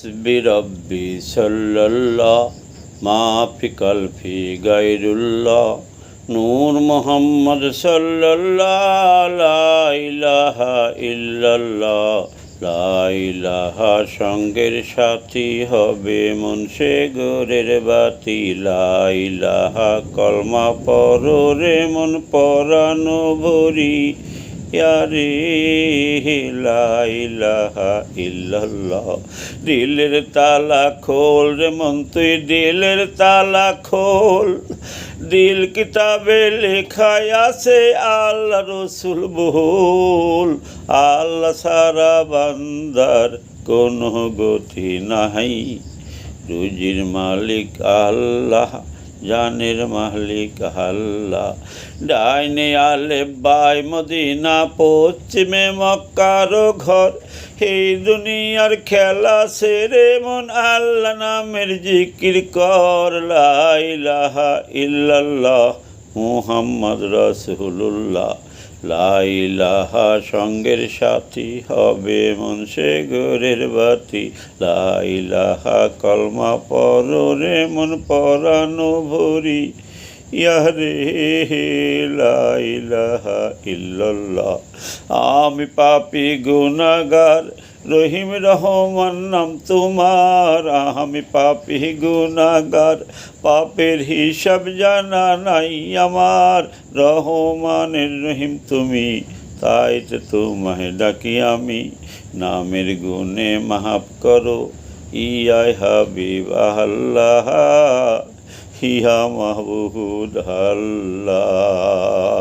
রব্বি সাল্লাল্লাহ মাফি কলফি গাইরুল্লাহ নূর মোহাম্মদ সাল্লাহ সঙ্গের সাথী হবে মনসে গোরের বাতি লাইলাহা কলমা পর রে মন পরানো ভরি দিলের তালা খোল রে মন তুই, দিলের তালা খোল। দিল কিতাবে লেখায় আছে আল্লাহ রসুল বহুল। আল্লাহ সারা বান্দার কোনো গতি নাই। রুজির মালিক আল্লাহ। জানের মালিক হাল্লা ডাইনে আলে বাই মদিনা পশ্চিমে মক্কার ঘর এই দুনিয়ার খেলা সেরে মন আল্লাহ নামের জিকির কর লাইলাহা ইল্লাল্লাহ মুহাম্মদ রসুল্লাহ লাইলাহা সঙ্গের সাথী হবে মন সে গোরের বাতি লাইলাহা কলমা পরে মন পরানো ভরি। ইয়ারে লাইলাহা ইল্লাল্লাহ। আমি পাপি গুনাগার রহিম রহমান নাম তোমার, আমি পাপি গুনাগার পাপের হিসাব জানা নাই আমার। রহমানের রহিম তুমি, তাই তো তোমায় ডাকি আমি। নামের গুণে মাহাব করো, ইয়াই হাবিব আল্লাহ হিয়া মাহবুদ আল্লাহ।